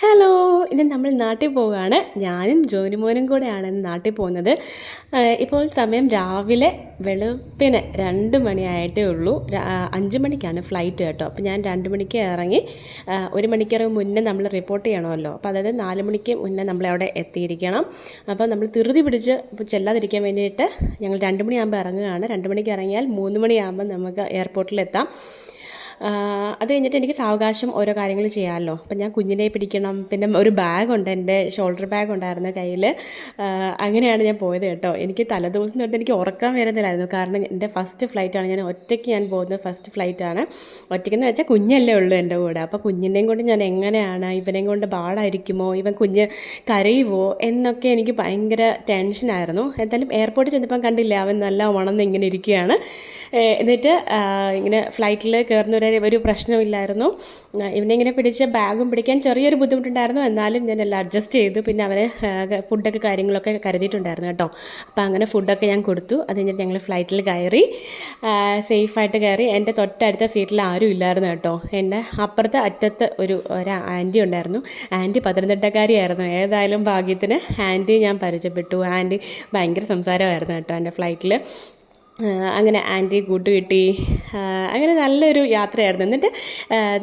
Hello ഇന്ന് നമ്മൾ നാട്ടിൽ പോവുകയാണ്. ഞാനും ജോനിമോനും കൂടെയാണ് നാട്ടിൽ പോകുന്നത്. ഇപ്പോൾ സമയം രാവിലെ വെളുപ്പിന് രണ്ട് മണിയായിട്ടേ ഉള്ളൂ. അഞ്ച് മണിക്കാണ് ഫ്ലൈറ്റ് കേട്ടോ. അപ്പോൾ ഞാൻ രണ്ട് മണിക്ക് ഇറങ്ങി ഒരു മണിക്കൂർ മുന്നേ നമ്മൾ റിപ്പോർട്ട് ചെയ്യണമല്ലോ. അപ്പോൾ അതായത് നാല് മണിക്ക് മുന്നേ നമ്മളവിടെ എത്തിയിരിക്കണം. അപ്പോൾ നമ്മൾ തിറുതി പിടിച്ച് ചെല്ലാതിരിക്കാൻ വേണ്ടിയിട്ട് ഞങ്ങൾ രണ്ട് മണിയാകുമ്പോൾ ഇറങ്ങുകയാണ്. രണ്ട് മണിക്ക് ഇറങ്ങിയാൽ മൂന്ന് മണിയാകുമ്പോൾ നമുക്ക് എയർപോർട്ടിലെത്താം അത് കഴിഞ്ഞിട്ട് എനിക്ക് സാവകാശം ഓരോ കാര്യങ്ങൾ ചെയ്യാമല്ലോ. അപ്പം ഞാൻ കുഞ്ഞിനെ പിടിക്കണം. പിന്നെ ഒരു ബാഗുണ്ട് എന്റെ ഷോൾഡർ ബാഗ് ഉണ്ടായിരുന്ന കയ്യിൽ. അങ്ങനെയാണ് ഞാൻ പോയത് കേട്ടോ. എനിക്ക് തലേദിവസം തൊട്ട് എനിക്ക് ഉറക്കാൻ വരുന്നില്ലായിരുന്നു. കാരണം എന്റെ ഫസ്റ്റ് ഫ്ലൈറ്റാണ് ഞാൻ ഒറ്റയ്ക്ക് ഞാൻ പോകുന്നത് ഫസ്റ്റ് ഫ്ലൈറ്റാണ് ഒറ്റയ്ക്കെന്ന് വെച്ചാൽ കുഞ്ഞല്ലേ ഉള്ളൂ എന്റെ കൂടെ. അപ്പോൾ കുഞ്ഞിനെയും കൊണ്ട് ഞാൻ എങ്ങനെയാണ് ഇവനെയും കൊണ്ട് പാടായിരിക്കുമോ ഇവൻ കുഞ്ഞ് കരയുമോ എന്നൊക്കെ എനിക്ക് ഭയങ്കര ടെൻഷനായിരുന്നു എന്തായാലും എയർപോർട്ടിൽ ചെന്നപ്പം കണ്ടില്ല അവൻ നല്ല ഉണന്ന് ഇങ്ങനെ ഇരിക്കുകയാണ് എന്നിട്ട് ഇങ്ങനെ ഫ്ലൈറ്റിൽ കയറുന്ന ഒരു ഒരു പ്രശ്നമില്ലായിരുന്നു. ഇവനെ ഇങ്ങനെ പിടിച്ച ബാഗും പിടിക്കാൻ ചെറിയൊരു ബുദ്ധിമുട്ടുണ്ടായിരുന്നു. എന്നാലും ഞാൻ എല്ലാം അഡ്ജസ്റ്റ് ചെയ്തു. പിന്നെ അവന് ഫുഡൊക്കെ കാര്യങ്ങളൊക്കെ കരുതിയിട്ടുണ്ടായിരുന്നു കേട്ടോ. അപ്പോൾ അങ്ങനെ ഫുഡൊക്കെ ഞാൻ കൊടുത്തു. അത് കഴിഞ്ഞിട്ട് ഞങ്ങൾ ഫ്ലൈറ്റിൽ കയറി സേഫായിട്ട് കയറി. എന്റെ തൊട്ടടുത്ത സീറ്റിൽ ആരും ഇല്ലായിരുന്നു കേട്ടോ. എന്റെ അപ്പുറത്തെ അറ്റത്ത് ഒരു ഒരു ആന്റി ഉണ്ടായിരുന്നു. ആന്റി പത്തനംതിട്ടക്കാരിയായിരുന്നു. ഏതായാലും ഭാഗ്യത്തിന് ആന്റി ഞാൻ പരിചയപ്പെട്ടു. ആന്റി ഭയങ്കര സംസാരമായിരുന്നു കേട്ടോ എന്റെ ഫ്ലൈറ്റിൽ അങ്ങനെ ആന്റി ഗുഡ് കിട്ടി. അങ്ങനെ നല്ലൊരു യാത്രയായിരുന്നു. എന്നിട്ട്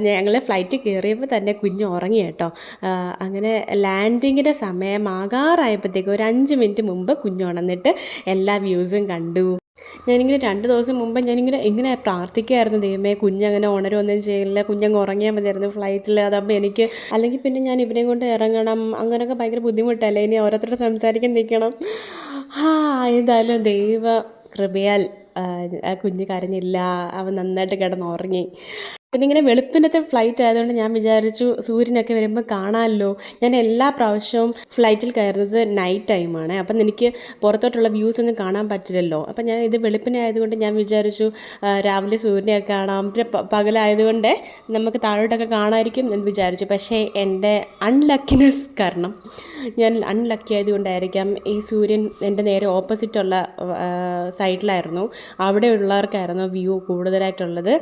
ഞങ്ങൾ ഫ്ലൈറ്റ് കയറിയപ്പോൾ തന്നെ കുഞ്ഞ് ഉറങ്ങി കേട്ടോ. അങ്ങനെ ലാൻഡിങ്ങിന്റെ സമയമാകാറായപ്പോഴത്തേക്ക് ഒരു അഞ്ച് മിനിറ്റ് മുമ്പ് കുഞ്ഞ് ഉണന്നിട്ട് എല്ലാ വ്യൂസും കണ്ടു. ഞാനിങ്ങനെ രണ്ട് ദിവസം മുമ്പ് ഞാനിങ്ങനെ ഇങ്ങനെ പ്രാർത്ഥിക്കുമായിരുന്നു ദൈവമേ കുഞ്ഞങ്ങനെ ഉണരൊന്നും ചെയ്യില്ല. കുഞ്ഞങ്ങ് ഉറങ്ങിയാൽ മതിയായിരുന്നു ഫ്ലൈറ്റിൽ അതാകുമ്പോൾ എനിക്ക് അല്ലെങ്കിൽ പിന്നെ ഞാൻ ഇവനെ കൊണ്ട് ഇറങ്ങണം. അങ്ങനെയൊക്കെ ഭയങ്കര ബുദ്ധിമുട്ടല്ലേ? ഇനി ഓരോരുത്തരോട് സംസാരിക്കാൻ നിൽക്കണം. ആ എന്തായാലും ദൈവ കൃപയാൽ ആ, കുഞ്ഞ് കരഞ്ഞില്ല അവൻ നന്നായിട്ട് കിടന്ന് ഉറങ്ങി പിന്നെ ഇങ്ങനെ വെളുപ്പിനത്തെ ഫ്ലൈറ്റ് ആയതുകൊണ്ട് ഞാൻ വിചാരിച്ചു സൂര്യനൊക്കെ വരുമ്പോൾ കാണാമല്ലോ ഞാൻ എല്ലാ പ്രാവശ്യവും ഫ്ലൈറ്റിൽ കയറുന്നത് നൈറ്റ് ടൈമാണ് അപ്പം എനിക്ക് പുറത്തോട്ടുള്ള വ്യൂസ് ഒന്നും കാണാൻ പറ്റില്ലല്ലോ. അപ്പം ഞാൻ ഇത് വെളുപ്പിനെ ആയതുകൊണ്ട് ഞാൻ വിചാരിച്ചു രാവിലെ സൂര്യനെയൊക്കെ കാണാം. പിന്നെ പകലായതുകൊണ്ട് നമുക്ക് താഴോട്ടൊക്കെ കാണാമായിരിക്കും എന്ന് വിചാരിച്ചു. പക്ഷേ എന്റെ അൺലക്കിനെസ് കാരണം ഞാൻ അൺലക്കി ആയതുകൊണ്ടായിരിക്കാം ഈ സൂര്യൻ എന്റെ നേരെ ഓപ്പോസിറ്റുള്ള സൈഡിലായിരുന്നു അവിടെ അവിടെയുള്ളവർക്കായിരുന്നു വ്യൂ കൂടുതലായിട്ടുള്ളത്.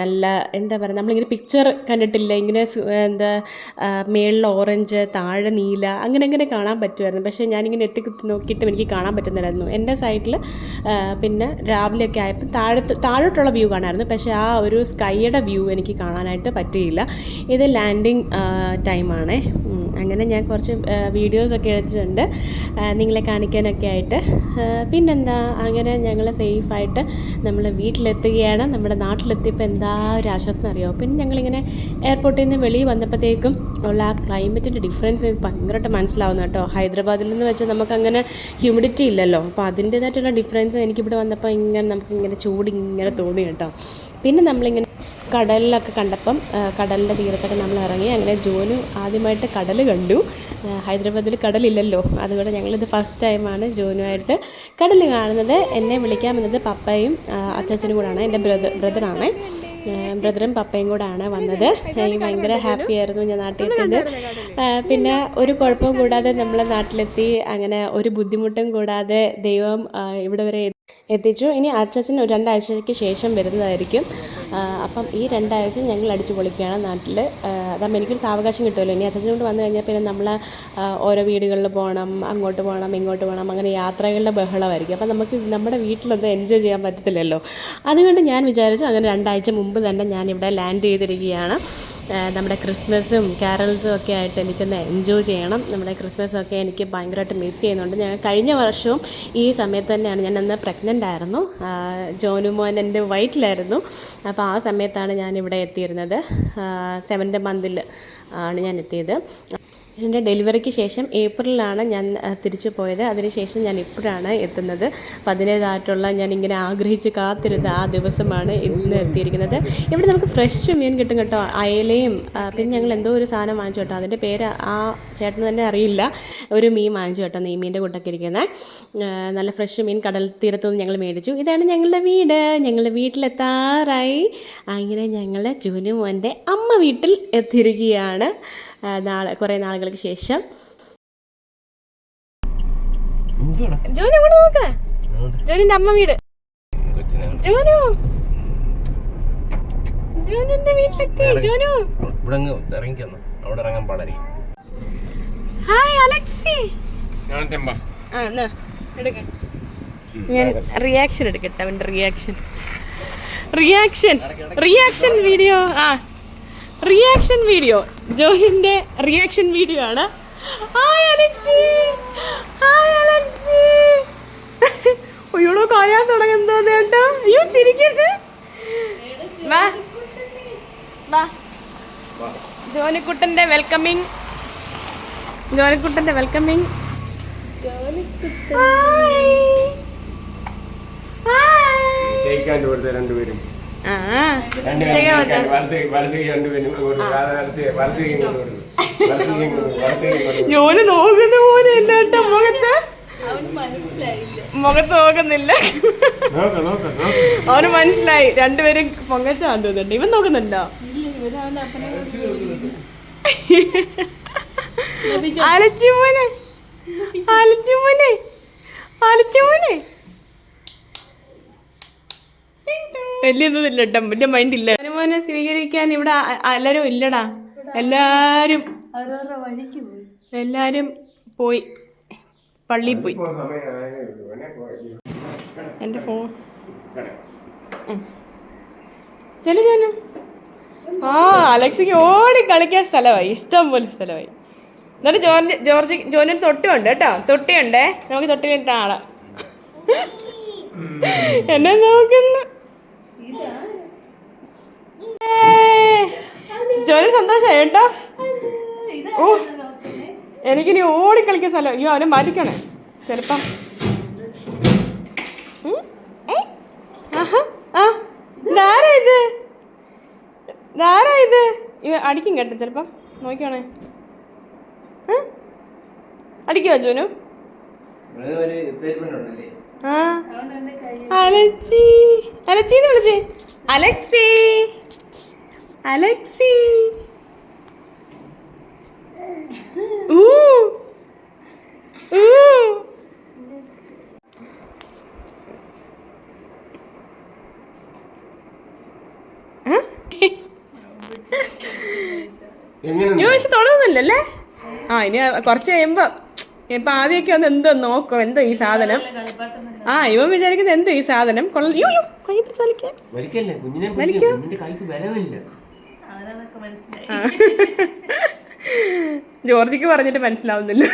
നല്ല എന്താ പറയുക നമ്മളിങ്ങനെ പിക്ചർ കണ്ടിട്ടില്ല? ഇങ്ങനെ എന്താ മേളിൽ ഓറഞ്ച് താഴെ നീല അങ്ങനെ അങ്ങനെ കാണാൻ പറ്റുമായിരുന്നു. പക്ഷേ ഞാനിങ്ങനെ എത്തിക്കുത്തി നോക്കിയിട്ടും എനിക്ക് കാണാൻ പറ്റുന്നില്ലായിരുന്നു. എന്റെ സൈഡിൽ പിന്നെ രാവിലെയൊക്കെ ആയപ്പോൾ താഴത്ത് താഴോട്ടുള്ള വ്യൂ കാണാമായിരുന്നു പക്ഷേ ആ ഒരു സ്കൈയുടെ വ്യൂ എനിക്ക് കാണാനായിട്ട് പറ്റിയില്ല. ഇത് ലാൻഡിങ് ടൈമാണേ അങ്ങനെ ഞാൻ കുറച്ച് വീഡിയോസൊക്കെ എടുത്തിട്ടുണ്ട്. നിങ്ങളെ കാണിക്കാനൊക്കെ ആയിട്ട്. പിന്നെന്താ അങ്ങനെ ഞങ്ങൾ സേഫായിട്ട് നമ്മൾ വീട്ടിലെത്തുകയാണ്. നമ്മുടെ നാട്ടിലെത്തിയപ്പോൾ എന്താ ഒരു ആശ്വാസം അറിയോ? പിന്നെ ഞങ്ങളിങ്ങനെ എയർപോർട്ടിൽ നിന്ന് വെളിയിൽ വന്നപ്പോഴത്തേക്കും ഉള്ള ആ ക്ലൈമറ്റിന്റെ ഡിഫറൻസ് ഭയങ്കരമായിട്ട് മനസ്സിലാവുന്നു കേട്ടോ. ഹൈദരാബാദിൽ നിന്ന് വെച്ചാൽ നമുക്കങ്ങനെ ഹ്യൂമിഡിറ്റി ഇല്ലല്ലോ. അപ്പോൾ അതിന്റേതായിട്ടുള്ള ഡിഫറൻസ് എനിക്കിവിടെ വന്നപ്പോൾ ഇങ്ങനെ നമുക്കിങ്ങനെ ചൂട് ഇങ്ങനെ തോന്നി കേട്ടോ. പിന്നെ നമ്മളിങ്ങനെ കടലിലൊക്കെ കണ്ടപ്പം കടലിന്റെ തീരത്തൊക്കെ നമ്മൾ ഇറങ്ങി. അങ്ങനെ ജോനു ആദ്യമായിട്ട് കടൽ കണ്ടു. ഹൈദരാബാദിൽ കടലില്ലല്ലോ. അതുകൊണ്ട് ഞങ്ങളിത് ഫസ്റ്റ് ടൈമാണ് ജോനുമായിട്ട് കടൽ കാണുന്നത്. എന്നെ വിളിക്കാൻ വന്നത് പപ്പയും അച്ചാച്ചനും കൂടാണ്. എന്റെ ബ്രദർ ബ്രദറാണ് ബ്രദറും പപ്പയും കൂടാണ് വന്നത്. എനിക്ക് ഭയങ്കര ഹാപ്പി ആയിരുന്നു ഞാൻ നാട്ടിലെത്തിയത്. പിന്നെ ഒരു കുഴപ്പവും കൂടാതെ നമ്മൾ നാട്ടിലെത്തി. അങ്ങനെ ഒരു ബുദ്ധിമുട്ടും കൂടാതെ ദൈവം ഇവിടെ വരെ എത്തിച്ചു. ഇനി അച്ചാച്ചൻ രണ്ടാഴ്ചയ്ക്ക് ശേഷം വരുന്നതായിരിക്കും. അപ്പം ഈ രണ്ടാഴ്ച ഞങ്ങൾ അടിച്ചു പൊളിക്കുകയാണ് നാട്ടിൽ അതാകുമ്പോൾ എനിക്കൊരു സാവകാശം കിട്ടുമല്ലോ. ഇനി അച്ഛനും കൊണ്ട് വന്നു കഴിഞ്ഞാൽ പിന്നെ നമ്മൾ ഓരോ വീടുകളിൽ പോകണം അങ്ങോട്ട് പോകണം ഇങ്ങോട്ട് പോകണം അങ്ങനെ യാത്രകളുടെ ബഹളമായിരിക്കും. അപ്പം നമുക്ക് നമ്മുടെ വീട്ടിലൊന്നും എൻജോയ് ചെയ്യാൻ പറ്റത്തില്ലല്ലോ. അതുകൊണ്ട് ഞാൻ വിചാരിച്ചു അങ്ങനെ രണ്ടാഴ്ച മുമ്പ് തന്നെ ഞാനിവിടെ ലാൻഡ് ചെയ്തിരിക്കുകയാണ്. നമ്മുടെ ക്രിസ്മസും കാരൽസും ഒക്കെ ആയിട്ട് എനിക്കൊന്ന് എൻജോയ് ചെയ്യണം. നമ്മുടെ ക്രിസ്മസ് ഒക്കെ എനിക്ക് ഭയങ്കരമായിട്ട് മിസ് ചെയ്യുന്നുണ്ട്. ഞാൻ കഴിഞ്ഞ വർഷവും ഈ സമയത്ത് തന്നെയാണ് ഞാൻ അന്ന് പ്രഗ്നന്റ് ആയിരുന്നു. ജോനുമോൻ ജോനു മോൻ എന്റെ വയറ്റിലായിരുന്നു. അപ്പോൾ ആ സമയത്താണ് ഞാൻ ഇവിടെ എത്തിയിരുന്നത് സെവൻത് മന്തിൽ ആണ് ഞാൻ എത്തിയത്. എന്റെ ഡെലിവറിക്ക് ശേഷം ഏപ്രിലാണ് ഞാൻ തിരിച്ചു പോയത്. അതിനുശേഷം ഞാൻ ഇപ്പോഴാണ് എത്തുന്നത്. അപ്പോൾ അതിന്റേതായിട്ടുള്ള ഞാൻ ഇങ്ങനെ ആഗ്രഹിച്ച് കാത്തിരുന്ന ആ ദിവസമാണ് ഇന്ന് എത്തിയിരിക്കുന്നത്. ഇവിടെ നമുക്ക് ഫ്രഷ് മീൻ കിട്ടും കേട്ടോ. അയലയും പിന്നെ ഞങ്ങൾ എന്തോ ഒരു സാധനം വാങ്ങിച്ചു കേട്ടോ. അതിന്റെ പേര് ആ ചേട്ടന് തന്നെ അറിയില്ല. ഒരു മീൻ വാങ്ങിച്ചു കേട്ടോ നെയ്മീന്റെ കൂട്ടൊക്കെ ഇരിക്കുന്നത് നല്ല ഫ്രഷ് മീൻ കടൽ തീരത്തു നിന്ന് ഞങ്ങൾ മേടിച്ചു. ഇതാണ് ഞങ്ങളുടെ വീട്. ഞങ്ങളുടെ വീട്ടിലെത്താറായി. അങ്ങനെ ഞങ്ങൾ ജൂനു മോന്റെ അമ്മ വീട്ടിൽ എത്തിയിരിക്കുകയാണ്. നാളെ കുറേ നാളുകൾക്ക് ശേഷം? ജോനു അങ്ങോട്ട് നോക്ക്. ജോനിന്റെ അമ്മ വീട്. ജോനു. ജോനുന്റെ വീട്ടിലെത്തി. ജോനു. ഇവിടെ അങ്ങ് ഇറങ്ങിക്കന്നു. അവിടെ ഇറങ്ങാൻ പാടായിരിക്കും ഹായ് അലക്സി. ഞാൻ ആ എന്നാ എടുക്ക. ഞാൻ റിയാക്ഷൻ എടുക്കട്ടെ അവന്റെ റിയാക്ഷൻ റിയാക്ഷൻ റിയാക്ഷൻ വീഡിയോ ആ. റിയാക്ഷൻ വീഡിയോ ജോഹിന്റെ റിയാക്ഷൻ വീഡിയോ ആണ്. ജോലിക്കുട്ടന്റെ അയ്യോടോ കായാൻ തുടങ്ങുന്നത് കേട്ടോ അയ്യോ ചിരിക്കരുത് വാ. വെൽക്കമിങ് ജോനിക്കുട്ടന്റെ വെൽക്കമിങ് ജയിക്കാൻ രണ്ടുപേരും. ജോലി നോക്കുന്ന പോലെ കേട്ടോ മുഖത്ത്. മുഖത്ത് നോക്കുന്നില്ല. നോക്ക് നോക്ക് നോക്ക്. അവന് മനസ്സിലായി. രണ്ടുപേരും പൊങ്ങച്ചാന്ന് തോന്നുന്നുണ്ട്. ഇവൻ നോക്കുന്നുണ്ടോ? അലച്ചുമോനെ അലച്ചുമോനെ അലച്ചുമോനെ വലിയൊന്നുമില്ല കേട്ടോ എന്റെ മൈൻഡ് ഇല്ല. മോനെ സ്വീകരിക്കാൻ ഇവിടെ എല്ലാരും ഇല്ലടാ. എല്ലാരും എല്ലാരും പോയി. പള്ളിയിൽ പോയി. എന്റെ ഫോൺ. ചെല്ലു ചെല്ലു. ആ അലക്സിക്ക് ഓടി കളിക്കാൻ സ്ഥലമായി. ഇഷ്ടം പോലെ സ്ഥലമായി. എന്നിട്ട് ജോർജ് ജോർജ് ജോനിൽ തൊട്ടുണ്ട് കേട്ടോ. തൊട്ടിയുണ്ടേ. നമുക്ക് തൊട്ടി ആളാ. എന്നെ നോക്കുന്നു. ജോലി സന്തോഷമായി കേട്ടോ ഓ എനിക്കിനി ഓടി കളിക്കാൻ സ്ഥലം. അയ്യോ അവനെ മാറ്റിക്കണേ. ചിലപ്പം. ഇത്? ഇതാരാ ഇത്? ഇവ അടിക്കും കേട്ടോ ചിലപ്പം. നോക്കിയാണേ ഏ? അടിക്കുവോ ജോനു? ഒരു എക്സൈറ്റ്മെന്റ് ഉണ്ടല്ലേ? ആ. അലച്ചി. അലച്ചിന്ന് വിളിച്ചേ. അലക്സി. അലക്സി. ഊ. ഊ. തുടങ്ങുന്നില്ലല്ലേ? ആ ഇനി കുറച്ച് കഴിയുമ്പോ ഇപ്പൊ ആദ്യമൊക്കെ ഒന്ന് എന്തോ നോക്കും എന്തോ ഈ സാധനം. ആ ഇവൻ വിചാരിക്കുന്നത് എന്തോ ഈ സാധനം. കൊള്ള കൈ പിടിച്ച് വലിക്കോ? ജോർജിക്ക് പറഞ്ഞിട്ട് മനസ്സിലാവുന്നില്ല.